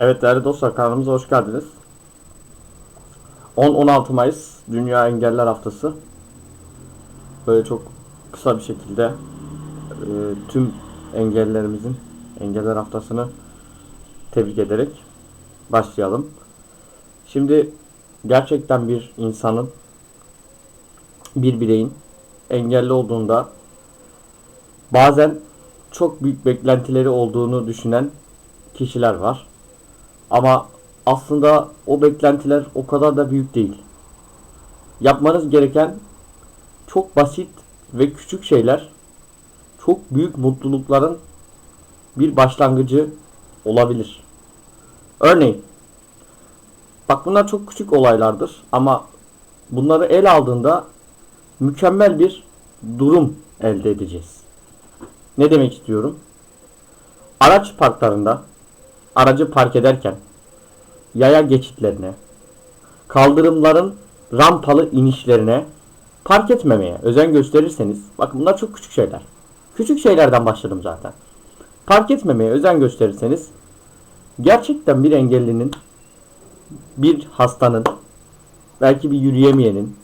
Evet değerli dostlar kanalımıza hoş geldiniz. 10-16 Mayıs Dünya Engeller Haftası. Böyle çok kısa bir şekilde e, tüm engellerimizin Engeller Haftası'nı tebrik ederek başlayalım. Şimdi gerçekten bir insanın bir bireyin engelli olduğunda bazen çok büyük beklentileri olduğunu düşünen kişiler var. Ama aslında o beklentiler o kadar da büyük değil. Yapmanız gereken çok basit ve küçük şeyler çok büyük mutlulukların bir başlangıcı olabilir. Örneğin bak bunlar çok küçük olaylardır ama bunları el aldığında mükemmel bir durum elde edeceğiz. Ne demek istiyorum? Araç parklarında aracı park ederken yaya geçitlerine, kaldırımların rampalı inişlerine park etmemeye özen gösterirseniz, bakın bunlar çok küçük şeyler. Küçük şeylerden başladım zaten. Park etmemeye özen gösterirseniz gerçekten bir engellinin, bir hastanın, belki bir yürüyemeyenin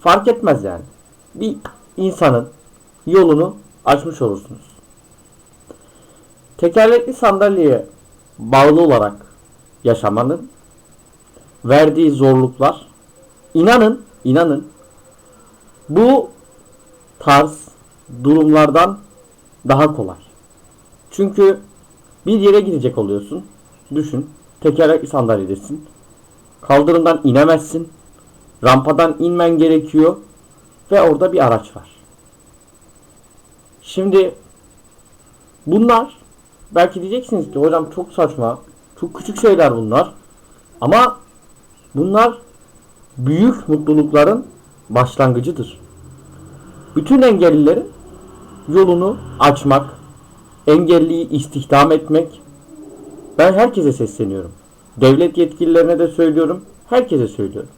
fark etmez yani. Bir insanın yolunu açmış olursunuz tekerlekli sandalyeye bağlı olarak yaşamanın verdiği zorluklar inanın inanın bu tarz durumlardan daha kolay. Çünkü bir yere gidecek oluyorsun. Düşün. Tekerlekli sandalyedesin. Kaldırımdan inemezsin. Rampadan inmen gerekiyor. Ve orada bir araç var. Şimdi bunlar belki diyeceksiniz ki hocam çok saçma. Çok küçük şeyler bunlar. Ama bunlar büyük mutlulukların başlangıcıdır. Bütün engellilerin yolunu açmak, engelliyi istihdam etmek. Ben herkese sesleniyorum. Devlet yetkililerine de söylüyorum, herkese söylüyorum.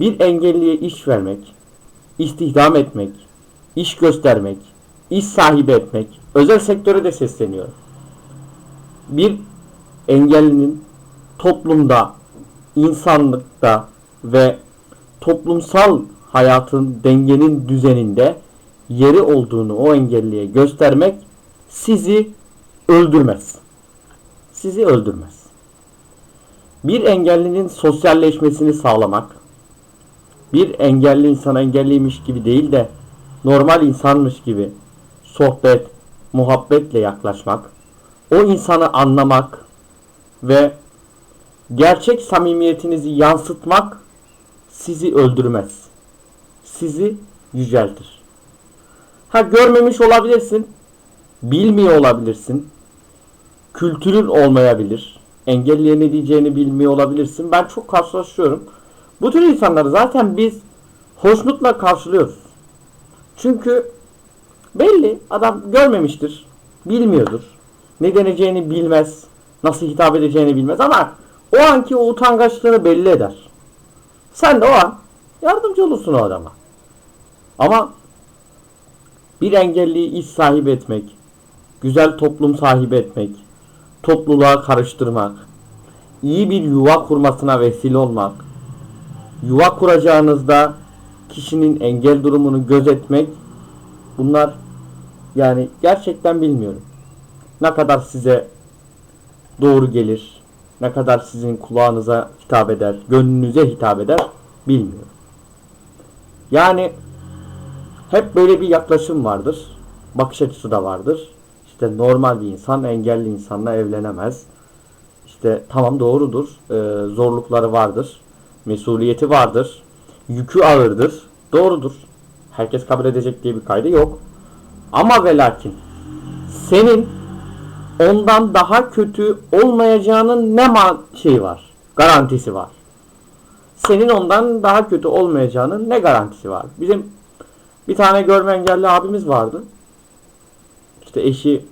Bir engelliye iş vermek, istihdam etmek, iş göstermek, iş sahibi etmek, özel sektöre de sesleniyorum bir engellinin toplumda, insanlıkta ve toplumsal hayatın dengenin düzeninde yeri olduğunu o engelliye göstermek sizi öldürmez. Sizi öldürmez. Bir engellinin sosyalleşmesini sağlamak, bir engelli insan engelliymiş gibi değil de normal insanmış gibi sohbet, muhabbetle yaklaşmak, o insanı anlamak ve gerçek samimiyetinizi yansıtmak sizi öldürmez. Sizi yüceltir. Ha görmemiş olabilirsin. Bilmiyor olabilirsin. Kültürün olmayabilir. Engelliye ne diyeceğini bilmiyor olabilirsin. Ben çok karşılaşıyorum. Bu tür insanları zaten biz hoşnutla karşılıyoruz. Çünkü belli adam görmemiştir. Bilmiyordur ne deneceğini bilmez, nasıl hitap edeceğini bilmez ama o anki o utangaçlığını belli eder. Sen de o an yardımcı olursun o adama. Ama bir engelliyi iş sahibi etmek, güzel toplum sahibi etmek, topluluğa karıştırmak, iyi bir yuva kurmasına vesile olmak, yuva kuracağınızda kişinin engel durumunu gözetmek bunlar yani gerçekten bilmiyorum ne kadar size doğru gelir, ne kadar sizin kulağınıza hitap eder, gönlünüze hitap eder bilmiyorum. Yani hep böyle bir yaklaşım vardır. Bakış açısı da vardır. İşte normal bir insan engelli insanla evlenemez. İşte tamam doğrudur. Ee, zorlukları vardır. Mesuliyeti vardır. Yükü ağırdır. Doğrudur. Herkes kabul edecek diye bir kaydı yok. Ama ve lakin senin ondan daha kötü olmayacağının ne şey var? Garantisi var. Senin ondan daha kötü olmayacağının ne garantisi var? Bizim bir tane görme engelli abimiz vardı. İşte eşi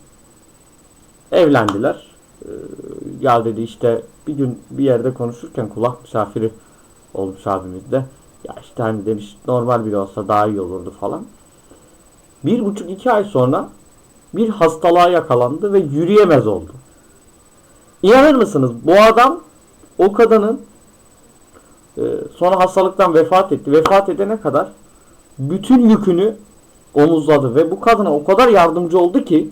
evlendiler. Ee, ya dedi işte bir gün bir yerde konuşurken kulak misafiri olmuş abimiz de. Ya işte hani demiş normal biri olsa daha iyi olurdu falan. Bir buçuk iki ay sonra bir hastalığa yakalandı ve yürüyemez oldu. İnanır mısınız? Bu adam o kadının e, sonra hastalıktan vefat etti. Vefat edene kadar bütün yükünü omuzladı ve bu kadına o kadar yardımcı oldu ki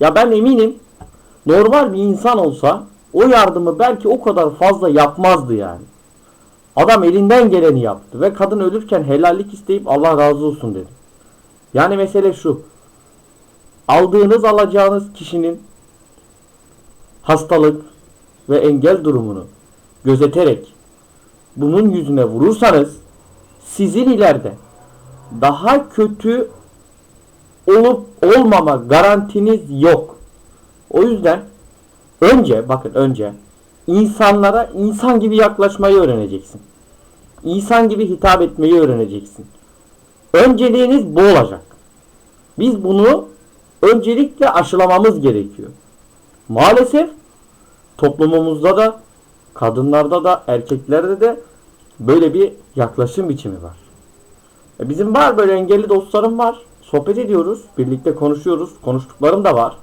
ya ben eminim normal bir insan olsa o yardımı belki o kadar fazla yapmazdı yani. Adam elinden geleni yaptı ve kadın ölürken helallik isteyip Allah razı olsun dedi. Yani mesele şu. Aldığınız alacağınız kişinin hastalık ve engel durumunu gözeterek bunun yüzüne vurursanız sizin ileride daha kötü olup olmama garantiniz yok. O yüzden önce bakın önce insanlara insan gibi yaklaşmayı öğreneceksin. İnsan gibi hitap etmeyi öğreneceksin. Önceliğiniz bu olacak. Biz bunu öncelikle aşılamamız gerekiyor. Maalesef toplumumuzda da kadınlarda da erkeklerde de böyle bir yaklaşım biçimi var. E bizim var böyle engelli dostlarım var. Sohbet ediyoruz. Birlikte konuşuyoruz. Konuştuklarım da var.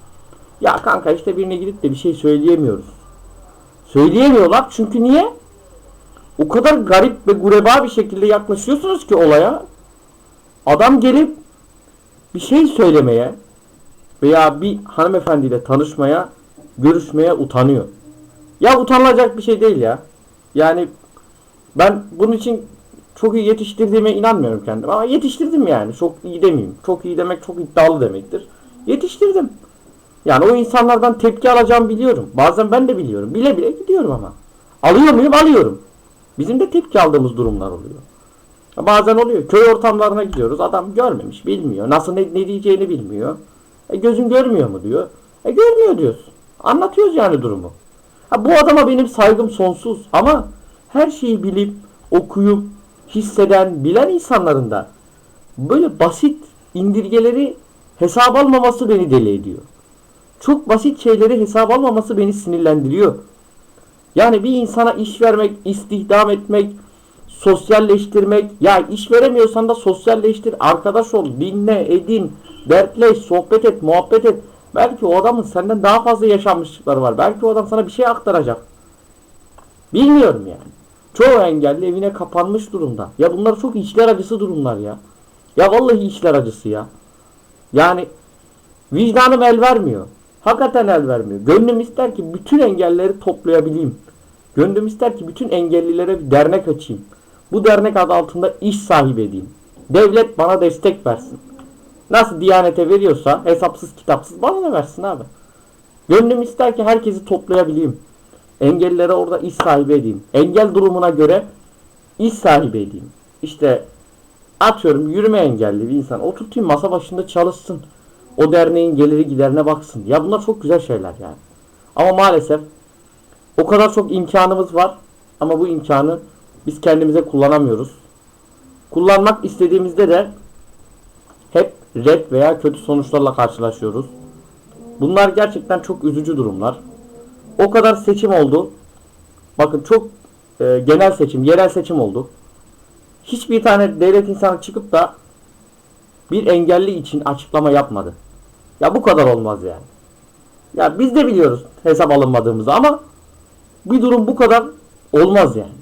Ya kanka işte birine gidip de bir şey söyleyemiyoruz. Söyleyemiyorlar çünkü niye? O kadar garip ve gureba bir şekilde yaklaşıyorsunuz ki olaya. Adam gelip bir şey söylemeye veya bir hanımefendiyle tanışmaya, görüşmeye utanıyor. Ya utanılacak bir şey değil ya. Yani ben bunun için çok iyi yetiştirdiğime inanmıyorum kendim. Ama yetiştirdim yani. Çok iyi demeyeyim. Çok iyi demek çok iddialı demektir. Yetiştirdim. Yani o insanlardan tepki alacağımı biliyorum. Bazen ben de biliyorum. Bile bile gidiyorum ama. Alıyor muyum? Alıyorum. Bizim de tepki aldığımız durumlar oluyor. Bazen oluyor. Köy ortamlarına gidiyoruz. Adam görmemiş, bilmiyor. Nasıl ne, ne diyeceğini bilmiyor. E gözün görmüyor mu diyor. E görmüyor diyorsun. Anlatıyoruz yani durumu. Ha, bu adama benim saygım sonsuz. Ama her şeyi bilip, okuyup, hisseden, bilen insanların da böyle basit indirgeleri hesap almaması beni deli ediyor. Çok basit şeyleri hesap almaması beni sinirlendiriyor. Yani bir insana iş vermek, istihdam etmek, sosyalleştirmek. Ya iş veremiyorsan da sosyalleştir, arkadaş ol, dinle, edin, dertleş, sohbet et, muhabbet et. Belki o adamın senden daha fazla yaşanmışlıkları var. Belki o adam sana bir şey aktaracak. Bilmiyorum yani. Çoğu engelli evine kapanmış durumda. Ya bunlar çok içler acısı durumlar ya. Ya vallahi içler acısı ya. Yani vicdanım el vermiyor. Hakikaten el vermiyor. Gönlüm ister ki bütün engelleri toplayabileyim. Gönlüm ister ki bütün engellilere bir dernek açayım. Bu dernek adı altında iş sahibi edeyim. Devlet bana destek versin. Nasıl Diyanete veriyorsa hesapsız kitapsız bana da versin abi. Gönlüm ister ki herkesi toplayabileyim. Engellilere orada iş sahibi edeyim. Engel durumuna göre iş sahibi edeyim. İşte atıyorum yürüme engelli bir insan oturtayım masa başında çalışsın. O derneğin geliri giderine baksın. Ya bunlar çok güzel şeyler yani. Ama maalesef o kadar çok imkanımız var ama bu imkanı biz kendimize kullanamıyoruz. Kullanmak istediğimizde de hep red veya kötü sonuçlarla karşılaşıyoruz. Bunlar gerçekten çok üzücü durumlar. O kadar seçim oldu. Bakın çok e, genel seçim, yerel seçim oldu. Hiçbir tane devlet insanı çıkıp da bir engelli için açıklama yapmadı. Ya bu kadar olmaz yani. Ya biz de biliyoruz hesap alınmadığımızı ama bir durum bu kadar olmaz yani.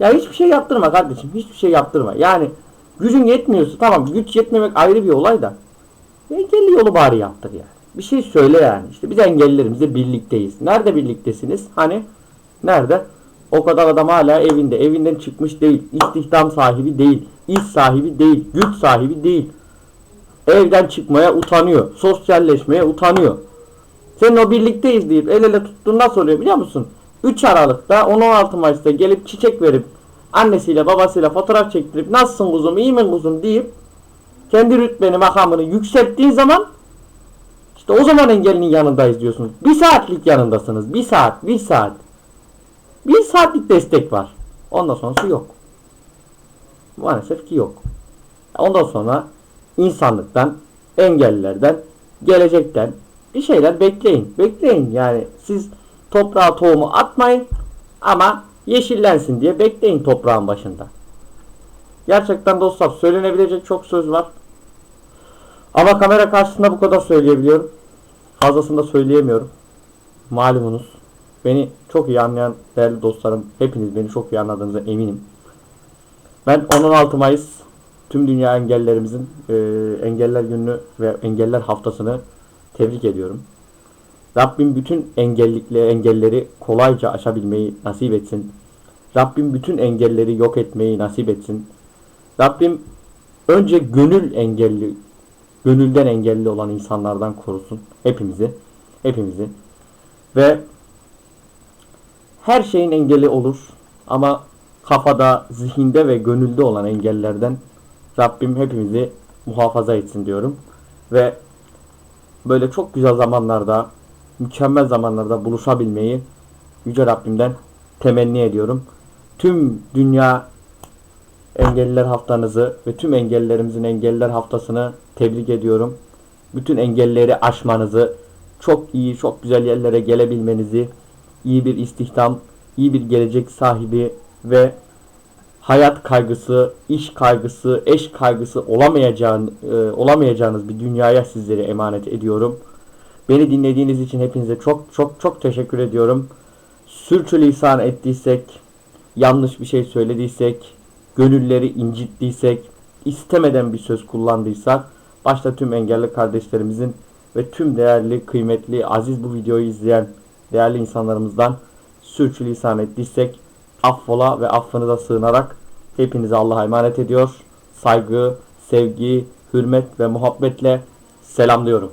Ya hiçbir şey yaptırma kardeşim. Hiçbir şey yaptırma. Yani gücün yetmiyorsa tamam güç yetmemek ayrı bir olay da engelli yolu bari yaptır yani. Bir şey söyle yani. İşte biz engellilerimizle birlikteyiz. Nerede birliktesiniz? Hani nerede? O kadar adam hala evinde. Evinden çıkmış değil. İstihdam sahibi değil. iş sahibi değil. Güç sahibi değil. Evden çıkmaya utanıyor. Sosyalleşmeye utanıyor. Senin o birlikteyiz deyip el ele tuttuğun nasıl oluyor biliyor musun? 3 Aralık'ta 10-16 Mayıs'ta gelip çiçek verip annesiyle babasıyla fotoğraf çektirip nasılsın kuzum iyi mi kuzum deyip kendi rütbeni makamını yükselttiğin zaman işte o zaman engellinin yanındayız diyorsunuz. Bir saatlik yanındasınız. Bir saat, bir saat. Bir saatlik destek var. Ondan sonrası yok. Maalesef ki yok. Ondan sonra insanlıktan, engellilerden, gelecekten bir şeyler bekleyin. Bekleyin yani siz toprağa tohumu atmayın ama yeşillensin diye bekleyin toprağın başında. Gerçekten dostlar söylenebilecek çok söz var. Ama kamera karşısında bu kadar söyleyebiliyorum. Fazlasını da söyleyemiyorum. malumunuz. Beni çok iyi anlayan değerli dostlarım, hepiniz beni çok iyi anladığınıza eminim. Ben 10-16 Mayıs tüm dünya engellerimizin e, engeller gününü ve engeller haftasını tebrik ediyorum. Rabbim bütün engellikle engelleri kolayca aşabilmeyi nasip etsin. Rabbim bütün engelleri yok etmeyi nasip etsin. Rabbim önce gönül engelli, gönülden engelli olan insanlardan korusun hepimizi, hepimizi. Ve her şeyin engeli olur ama kafada, zihinde ve gönülde olan engellerden Rabbim hepimizi muhafaza etsin diyorum. Ve böyle çok güzel zamanlarda, mükemmel zamanlarda buluşabilmeyi Yüce Rabbimden temenni ediyorum. Tüm dünya engelliler haftanızı ve tüm engellerimizin engelliler haftasını tebrik ediyorum. Bütün engelleri aşmanızı, çok iyi, çok güzel yerlere gelebilmenizi, iyi bir istihdam, iyi bir gelecek sahibi ve hayat kaygısı, iş kaygısı, eş kaygısı olamayacağın, e, olamayacağınız bir dünyaya sizleri emanet ediyorum. Beni dinlediğiniz için hepinize çok çok çok teşekkür ediyorum. Sürçülisan ettiysek, yanlış bir şey söylediysek, gönülleri incittiysek, istemeden bir söz kullandıysak, başta tüm engelli kardeşlerimizin ve tüm değerli, kıymetli, aziz bu videoyu izleyen değerli insanlarımızdan sürçülisan ettiysek, affola ve affınıza sığınarak hepinize Allah'a emanet ediyor. Saygı, sevgi, hürmet ve muhabbetle selamlıyorum.